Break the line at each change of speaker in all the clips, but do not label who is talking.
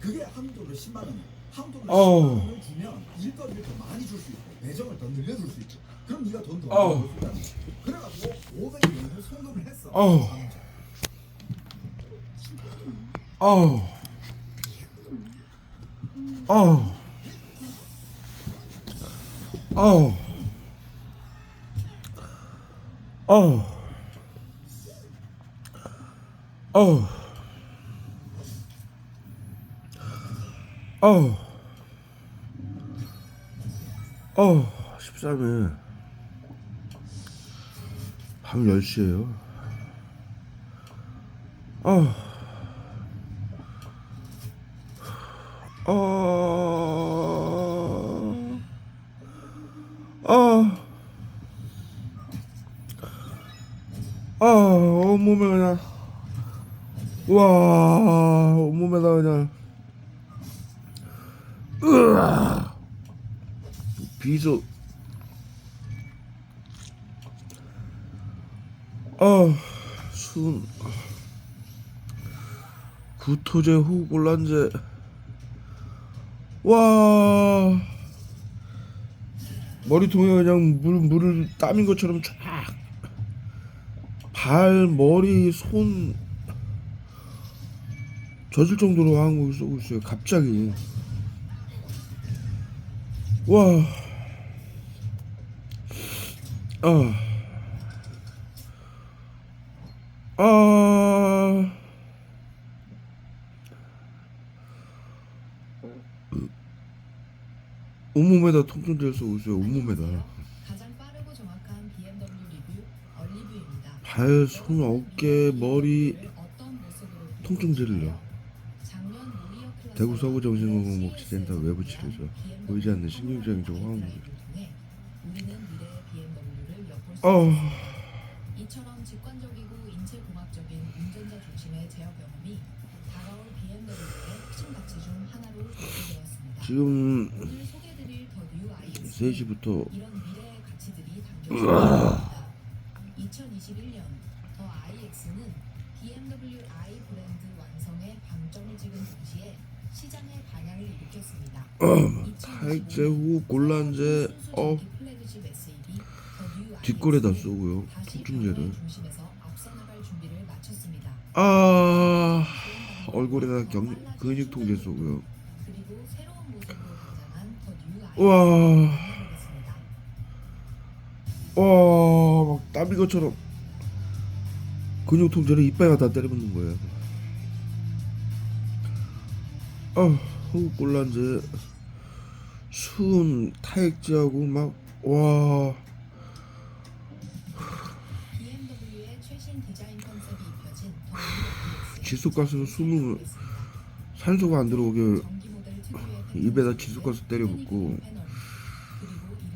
그게 한도로 10만 원.
어우.
10만 원을 주면 일거리를 더 많이 줄 수 있고 배정을 더 늘려줄 수 있고 그럼 네가 돈더
어우.
벌수 있다는 거야. 그래가지고 500 명을 송금을 했어.
어우. 어우. 어우. 어우. 어우. 어우. 어우. 어우. 13일. 밤 10시에요. 어우. 어, 어, 아, 온몸에 그냥, 와, 온몸에다 그냥, 으아, 비소, 아, 순, 구토제 호골란제, 와. 머리통에 그냥 물 물을 땀인 것처럼 쫙 발, 머리, 손. 젖을 정도로 한국을 쏘고 있어요. 갑자기 와. 아. 아. 온몸에다 통증 들서 오세요. 온몸에다. 발, 손, 어깨, 머리 통증
들려.
대구 서구 정신건강 복지센터 외부 치료소 보이지 않는 신경적인
엿볼 수
어,
있습니다. 이처럼 직관적이고 인체공학적인 운전자 중심의 제어 경험이 다가올 BMW의 핵심 가치 중 하나로 대표되었습니다.
지금
오늘 소개드릴 더뉴 iX
3시부터
이런 미래의 가치들이 담겨 있습니다. 2021년 더 iX는 BMW i 브랜드 완성의 방점을 찍은 동시에 시장의 반향을 일으켰습니다.
탈제 후 곤란제 어 뒷골에다 쏘고요. 통증제를. 아 얼굴에다 경, 근육 통제 쏘고요. 와. 와, 막 땀인 것처럼 근육 통제를 이빨에 다 때려붙는 거예요. 아, 꼴란제. 수은 타액지하고 막 와. 지속가스로 숨을 산소가 안 들어오게 입에다 지속가스 때려 붓고.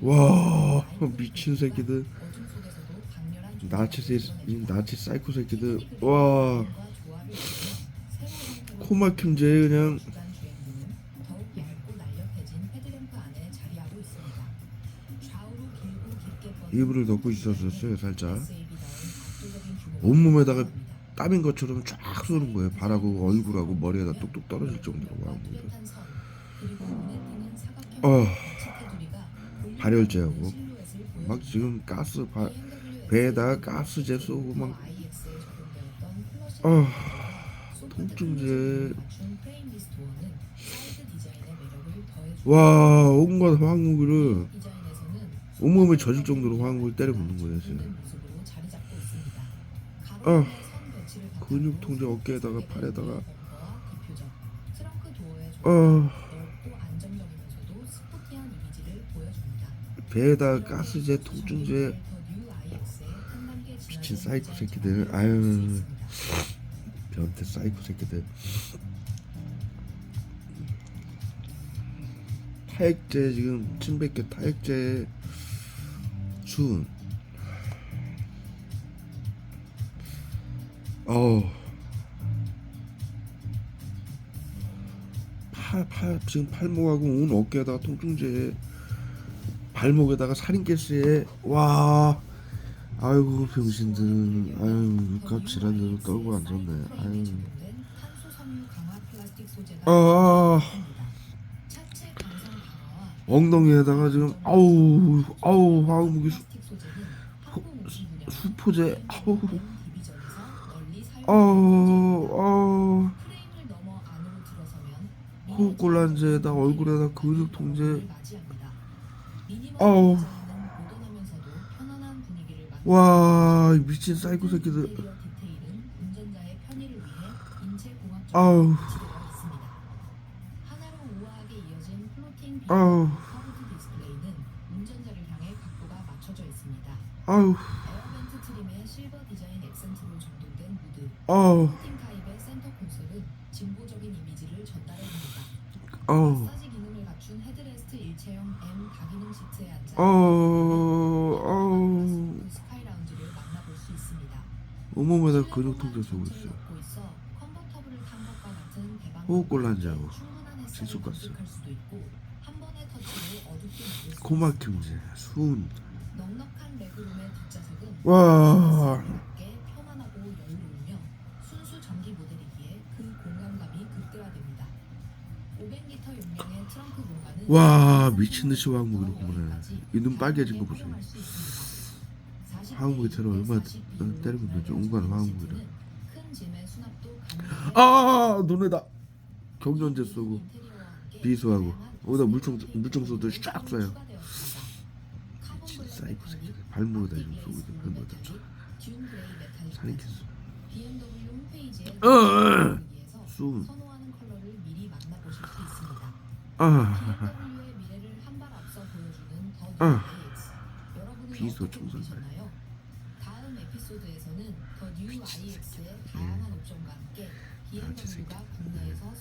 와 미친 새끼들. 나치 나치 사이코 새끼들. 와. 코막힘제 그냥. 이불을 덮고 있었어요 살짝. 온몸에다가 땀인 것처럼 쫙 쏘는 거예요. 발하고 얼굴하고 머리에다 뚝뚝 떨어질 정도로
와우
어. 발열제하고. 막 지금 가스 바, 배에다 가스제 쏘고 막. 어, 통증제. 와 온갖 황무기를 온몸을 젖을 정도로 화학물 때려붓는 거예요 지금.
아
근육 통제 어깨에다가 팔에다가.
아.
배에다 가스제 통증제. 미친 사이코 새끼들. 아유. 변태 사이코 새끼들. 타액제 지금 침뱉게 타액제. 수은 어우. 팔, 팔, 지금 팔목하고 온 어깨에다가 통증제. 발목에다가 살인가스에. 와. 아이고 병신들 아유 육갑 질환대로 떨고 앉았네. 아유.
소재가
아. 엉덩이에다가 지금 아우 아우 화학 무기 수,
분야와
수포제 아우 아우 아우 호흡곤란제에다 얼굴에다 근육 통제. 아우. 와 미친 사이코 새끼들 아우 아우. 아우.
콘솔은 진보적인 이미지를 전달해줍니다.
아우.
마사지 기능을 갖춘 헤드레스트 일체형 M 다기능 시트에 앉아
아우. 아우.
스카이 라운지를 만나볼 수 있습니다.
온몸에다 근육 통제 쏘고 있어요.
갖고 있어 컨버터블을 탄 것과 같은 대방 햇살을
질소가스. 코막힘제 수은
넉넉한 레그룸의 뒷좌석은 와게 편안하고 여유로우며 순수 전기 모델이기에 그 공간감이 극대화됩니다. 500리터 용량의 트렁크 공간은
와, 미친 듯이 화학무기로 구분해. 이눈 빨개진 거 보세요. 테러 얼마나 때- 때리고 있는지 온갖
가능해
아 눈에다 경전제 쏘고 비수하고 어디다 물총 물총 쏘도 쫙 쏴요 미친 사이코 새끼들 발목에다 지금 쏘고 있어 발목에다 살인캐스
BMW 홈페이지에
어, 어. 아 아. 비소 총선발.
보셨나요? 다음 에피소드에서는 더 뉴 iX의 다양한 옵션과 함께
아, 저 새끼.
BMW가 국내에서